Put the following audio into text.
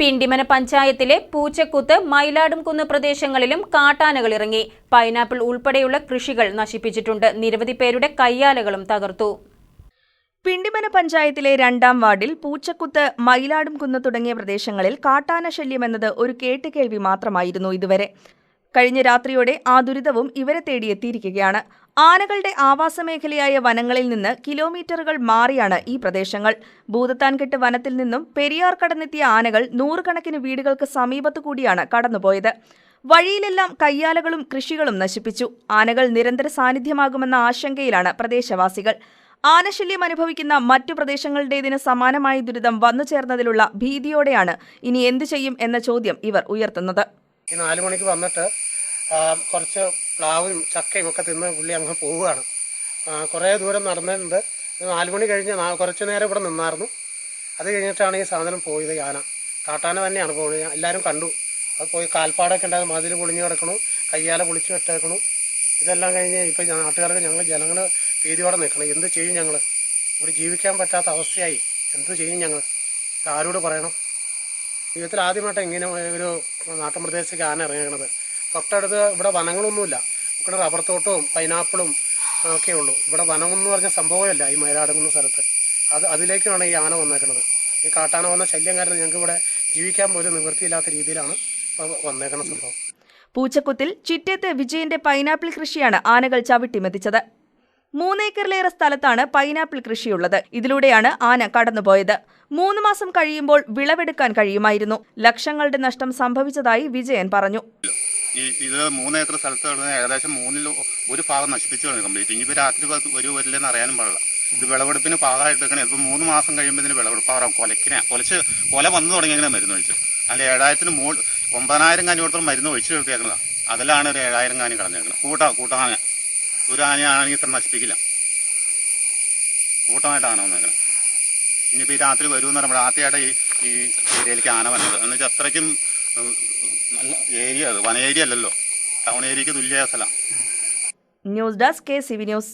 പിണ്ടിമന പഞ്ചായത്തിലെ പൂച്ചക്കുത്ത് മയിലാടുംകുന്ന് പ്രദേശങ്ങളിലും കാട്ടാനകൾ ഇറങ്ങി. പൈനാപ്പിൾ ഉൾപ്പെടെയുള്ള കൃഷികൾ നശിപ്പിച്ചിട്ടുണ്ട്. നിരവധി പേരുടെ കയ്യാലകളും തകർത്തു. പിണ്ടിമന പഞ്ചായത്തിലെ രണ്ടാം വാർഡിൽ പൂച്ചക്കുത്ത് മയിലാടുംകുന്ന് തുടങ്ങിയ പ്രദേശങ്ങളിൽ കാട്ടാന ശല്യമെന്നത് ഒരു കേട്ടുകേൾവി മാത്രമായിരുന്നു ഇതുവരെ. കഴിഞ്ഞ രാത്രിയോടെ ആ ദുരിതവും ഇവരെ തേടിയെത്തിയിരിക്കുകയാണ്. ആനകളുടെ ആവാസ മേഖലയായ വനങ്ങളിൽ നിന്ന് കിലോമീറ്ററുകൾ മാറിയാണ് ഈ പ്രദേശങ്ങൾ. ഭൂതത്താൻകെട്ട് വനത്തിൽ നിന്നും പെരിയാർ കടന്നെത്തിയ ആനകൾ നൂറുകണക്കിന് വീടുകൾക്ക് സമീപത്തുകൂടിയാണ് കടന്നുപോയത്. വഴിയിലെല്ലാം കയ്യാലകളും കൃഷികളും നശിപ്പിച്ചു. ആനകൾ നിരന്തര സാന്നിധ്യമാകുമെന്ന ആശങ്കയിലാണ് പ്രദേശവാസികൾ. ആനശല്യം അനുഭവിക്കുന്ന മറ്റു പ്രദേശങ്ങളുടേതിന് സമാനമായ ദുരിതം വന്നു ചേർന്നതിലുള്ള ഭീതിയോടെയാണ് ഇനി എന്തു ചെയ്യും എന്ന ചോദ്യം ഇവർ ഉയർത്തുന്നത്. ഈ നാല് മണിക്ക് വന്നിട്ട് കുറച്ച് പ്ലാവും ചക്കയും ഒക്കെ തിന്ന് പുള്ളി അങ്ങ് പോവുകയാണ്. കുറേ ദൂരം നടന്നിട്ടുണ്ട്. നാല് മണി കഴിഞ്ഞ് കുറച്ച് നേരം ഇവിടെ നിന്നായിരുന്നു. അത് കഴിഞ്ഞിട്ടാണ് ഈ സാധനം പോയത് ആന കാട്ടാന തന്നെയാണ് പോയത്. എല്ലാവരും കണ്ടു. അത് പോയി കാൽപ്പാടൊക്കെ ഉണ്ടായിരുന്നു. മതിൽ പൊളിഞ്ഞു കിടക്കണു. കയ്യാല പൊളിച്ചു വെട്ടേക്കണു. ഇതെല്ലാം കഴിഞ്ഞ് ഇപ്പം നാട്ടുകാർക്ക് ഞങ്ങൾ ജനങ്ങൾ ഭീതിയോടെ നിൽക്കണം. എന്ത് ചെയ്യും ഞങ്ങൾ ഇവിടെ ജീവിക്കാൻ പറ്റാത്ത അവസ്ഥയായി. എന്ത് ചെയ്യും ഞങ്ങൾ ആരോട് പറയണം? ജീവിതത്തിൽ ആദ്യമായിട്ട് ഇങ്ങനെ ഒരു നാട്ടിൻ പ്രദേശത്തേക്ക് ആന ഇറങ്ങുന്നത് തൊട്ടടുത്ത് ഇവിടെ വനങ്ങളൊന്നുമില്ല. ഇവിടെ റബ്ബർ തോട്ടവും പൈനാപ്പിളും ഒക്കെ ഉള്ളൂ. ഇവിടെ വനമെന്ന് പറഞ്ഞ സംഭവമല്ല ഈ മയിലാടുന്ന സ്ഥലത്ത്. അത് അതിലേക്കാണ് ഈ ആന വന്നേക്കുന്നത് ഈ കാട്ടാന വന്ന ശല്യം കാരണം ഞങ്ങൾക്ക് ഇവിടെ ജീവിക്കാൻ പോലും നിവൃത്തിയില്ലാത്ത രീതിയിലാണ് വന്നേക്കുന്ന സംഭവം. പൂച്ചക്കുത്തിൽ ചിറ്റേത്ത് വിജയന്റെ പൈനാപ്പിൾ കൃഷിയാണ് ആനകൾ ചവിട്ടിമെതിച്ചത് മൂന്നേക്കറിലേറെ സ്ഥലത്താണ് പൈനാപ്പിൾ കൃഷിയുള്ളത്. ഇതിലൂടെയാണ് ആന കടന്നുപോയത്. മൂന്ന് മാസം കഴിയുമ്പോൾ വിളവെടുക്കാൻ കഴിയുമായിരുന്നു. ലക്ഷങ്ങളുടെ നഷ്ടം സംഭവിച്ചതായി വിജയൻ പറഞ്ഞു. ഇത് മൂന്ന് ഏക്കർ സ്ഥലത്താണ് ഏകദേശം മൂന്നിൽ ഒരു ഭാഗം നശിപ്പിച്ചു കംപ്ലീറ്റ്. ഇനി രാത്രി ഒരു വരില്ലെന്ന് അറിയാനും പാടില്ല. ഇത് വിളവെടുപ്പിന് പാകമായിട്ട് എടുക്കണേ ഇപ്പോൾ മൂന്ന് മാസം കഴിയുമ്പോൾ ഇതിന് വിളവെടുപ്പാകാം കൊലക്കിനെ കൊലച്ച് കൊല വന്നു തുടങ്ങിയെങ്കിലും മരുന്ന് ഒഴിച്ചു. അതിൽ ഏഴായിരത്തിന് മൂ ഒമ്പതിനായിരം കാനി കൊടുത്തോളം മരുന്ന് ഒഴിച്ചു നിർത്തിയേക്കുന്നതാണ് അതിലാണ് ഒരു ഏഴായിരം കാനി കളഞ്ഞേക്കുന്നത് കൂട്ടാ കൂട്ടാന. ഒരു ആനയാണെങ്കിൽ ഇത്ര നശിപ്പിക്കില്ല. കൂട്ടമായിട്ടാണ് വന്നേക്കണം. ഇനിയിപ്പോൾ ഈ രാത്രി വരുമെന്ന് പറയുമ്പോൾ ആദ്യമായിട്ട് ഈ ഈ ഏരിയയിലേക്ക് ആന വന്നത്. എന്ന് വെച്ചാൽ അത്രയ്ക്കും നല്ല ഏരിയ അത്. വന ഏരിയ അല്ലല്ലോ. ടൗൺ ഏരിയക്ക് തുല്യ സ്ഥലം. News desk K C V news.